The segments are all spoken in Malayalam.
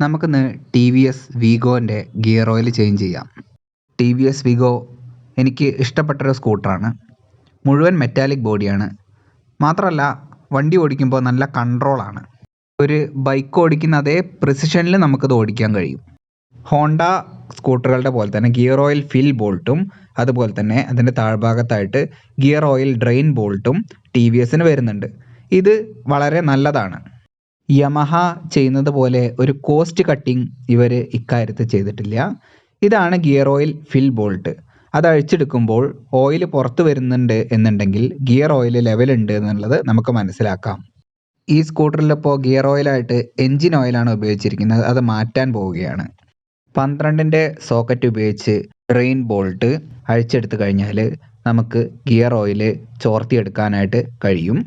നമുക്കിന്ന് ടി വി എസ് വീഗോന്റെ ഗിയർ ഓയിൽ ചേഞ്ച് ചെയ്യാം. ടി വി എസ് വീഗോ എനിക്ക് ഇഷ്ടപ്പെട്ടൊരു സ്കൂട്ടറാണ്. മുഴുവൻ മെറ്റാലിക് ബോഡിയാണ് മാത്രമല്ല വണ്ടി ഓടിക്കുമ്പോൾ നല്ല കൺട്രോളാണ് ഒരു ബൈക്ക് ഓടിക്കുന്ന അതേ പ്രിസിഷനിൽ നമുക്കത് ഓടിക്കാൻ കഴിയും. ഹോണ്ട സ്കൂട്ടറുകളുടെ പോലെ തന്നെ ഗിയർ ഓയിൽ ഫിൽ ബോൾട്ടും അതുപോലെ തന്നെ അതിന്റെ താഴ്ഭാഗത്തായിട്ട് ഗിയർ ഓയിൽ ഡ്രെയിൻ ബോൾട്ടും ടി വി എസിന് വരുന്നുണ്ട്. ഇത് വളരെ നല്ലതാണ്. യമഹ ചെയ്യുന്നത് പോലെ ഒരു കോസ്റ്റ് കട്ടിങ് ഇവർ ഇക്കാര്യത്തിൽ ചെയ്തിട്ടില്ല. ഇതാണ് ഗിയർ ഓയിൽ ഫിൽ ബോൾട്ട് അത് അഴിച്ചെടുക്കുമ്പോൾ ഓയിൽ പുറത്ത് വരുന്നുണ്ട് എന്നുണ്ടെങ്കിൽ ഗിയർ ഓയിൽ ലെവലുണ്ട് എന്നുള്ളത് നമുക്ക് മനസ്സിലാക്കാം. ഈ സ്കൂട്ടറിലിപ്പോൾ ഗിയർ ഓയിലായിട്ട് എൻജിൻ ഓയിലാണ് ഉപയോഗിച്ചിരിക്കുന്നത്. അത് മാറ്റാൻ പോവുകയാണ്. പന്ത്രണ്ടിന്റെ സോക്കറ്റ് ഉപയോഗിച്ച് ഡ്രെയിൻ ബോൾട്ട് അഴിച്ചെടുത്ത് കഴിഞ്ഞാൽ നമുക്ക് ഗിയർ ഓയിൽ ചോർത്തിയെടുക്കാനായിട്ട് കഴിയും.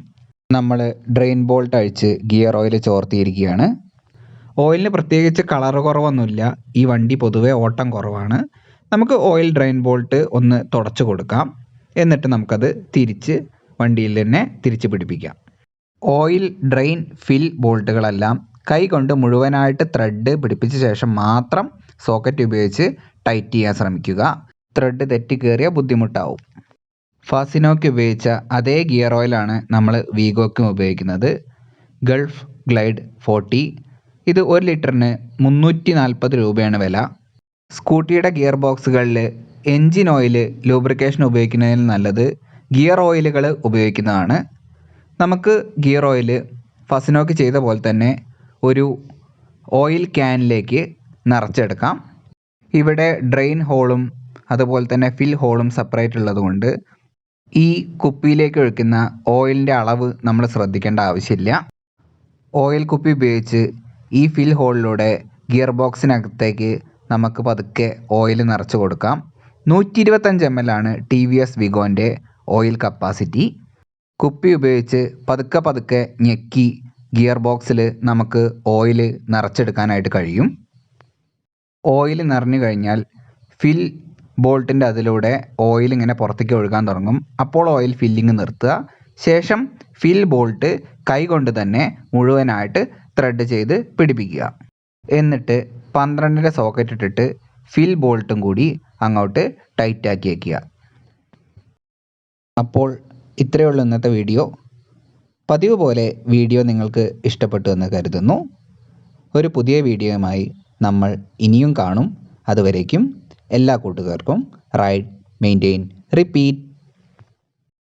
നമ്മൾ ഡ്രെയിൻ ബോൾട്ട് അഴിച്ച് ഗിയർ ഓയിൽ ചോർത്തിയിരിക്കുകയാണ്. ഓയിലിന് പ്രത്യേകിച്ച് കളർ കുറവൊന്നുമില്ല. ഈ വണ്ടി പൊതുവേ ഓട്ടം കുറവാണ്. നമുക്ക് ഓയിൽ ഡ്രെയിൻ ബോൾട്ട് ഒന്ന് തുടച്ചു കൊടുക്കാം. എന്നിട്ട് നമുക്കത് തിരിച്ച് വണ്ടിയിൽ തന്നെ തിരിച്ച് പിടിപ്പിക്കാം. ഓയിൽ ഡ്രെയിൻ ഫിൽ ബോൾട്ടുകളെല്ലാം കൈ കൊണ്ട് മുഴുവനായിട്ട് ത്രെഡ് പിടിപ്പിച്ച ശേഷം മാത്രം സോക്കറ്റ് ഉപയോഗിച്ച് ടൈറ്റ് ചെയ്യാൻ ശ്രമിക്കുക. ത്രെഡ് തെറ്റിക്കേറിയ ബുദ്ധിമുട്ടാവും. ഫാസിനോയ്ക്ക് ഉപയോഗിച്ച അതേ ഗിയർ ഓയിലാണ് നമ്മൾ വീഗോയ്ക്കും ഉപയോഗിക്കുന്നത്. Gulf Glide forty. ഇത് ഒരു ലിറ്ററിന് മുന്നൂറ്റി നാൽപ്പത് രൂപയാണ് വില. സ്കൂട്ടിയുടെ ഗിയർ ബോക്സുകളിൽ എൻജിൻ ഓയിൽ ലൂബ്രിക്കേഷൻ ഉപയോഗിക്കുന്നതിൽ നല്ലത് ഗിയർ ഓയിലുകൾ ഉപയോഗിക്കുന്നതാണ്. നമുക്ക് ഗിയർ ഓയിൽ ഫസിനോക്ക് ചെയ്ത പോലെ തന്നെ ഒരു ഓയിൽ ക്യാനിലേക്ക് നിറച്ചെടുക്കാം. ഇവിടെ ഡ്രെയിൻ ഹോളും അതുപോലെ തന്നെ ഫിൽ ഹോളും സെപ്പറേറ്റ് ഉള്ളതുകൊണ്ട് ഈ കുപ്പിയിലേക്ക് ഒഴിക്കുന്ന ഓയിലിന്റെ അളവ് നമ്മൾ ശ്രദ്ധിക്കേണ്ട ആവശ്യമില്ല. ഓയിൽ കുപ്പി ഉപയോഗിച്ച് ഈ ഫിൽ ഹോളിലൂടെ ഗിയർ ബോക്സിനകത്തേക്ക് നമുക്ക് പതുക്കെ ഓയിൽ നിറച്ച് കൊടുക്കാം. നൂറ്റി ഇരുപത്തഞ്ച് എം എൽ ആണ് ടി വി എസ് വിഗോന്റെ ഓയിൽ കപ്പാസിറ്റി. കുപ്പി ഉപയോഗിച്ച് പതുക്കെ പതുക്കെ ഞെക്കി ഗിയർ ബോക്സിൽ നമുക്ക് ഓയിൽ നിറച്ചെടുക്കാനായിട്ട് കഴിയും. ഓയിൽ നിറഞ്ഞു കഴിഞ്ഞാൽ ഫിൽ ബോൾട്ടിന്റെ അതിലൂടെ ഓയിൽ ഇങ്ങനെ പുറത്തേക്ക് ഒഴുകാൻ തുടങ്ങും. അപ്പോൾ ഓയിൽ ഫില്ലിങ് നിർത്തുക. ശേഷം ഫിൽ ബോൾട്ട് കൈകൊണ്ട് തന്നെ മുഴുവനായിട്ട് ത്രെഡ് ചെയ്ത് പിടിപ്പിക്കുക. എന്നിട്ട് പന്ത്രണ്ടിന്റെ സോക്കറ്റ് ഇട്ടിട്ട് ഫിൽ ബോൾട്ടും കൂടി അങ്ങോട്ട് ടൈറ്റ് ആക്കി വയ്ക്കുക അപ്പോൾ ഇത്രയേ ഉള്ളൂ ഇന്നത്തെ വീഡിയോ പതിവ് പോലെ വീഡിയോ നിങ്ങൾക്ക് ഇഷ്ടപ്പെട്ടു എന്ന് കരുതുന്നു. ഒരു പുതിയ വീഡിയോയുമായി നമ്മൾ ഇനിയും കാണും. അതുവരേക്കും എല്ലാ കൂട്ടുകാർക്കും റൈഡ് മെയിന്റെയിൻ റിപ്പീറ്റ്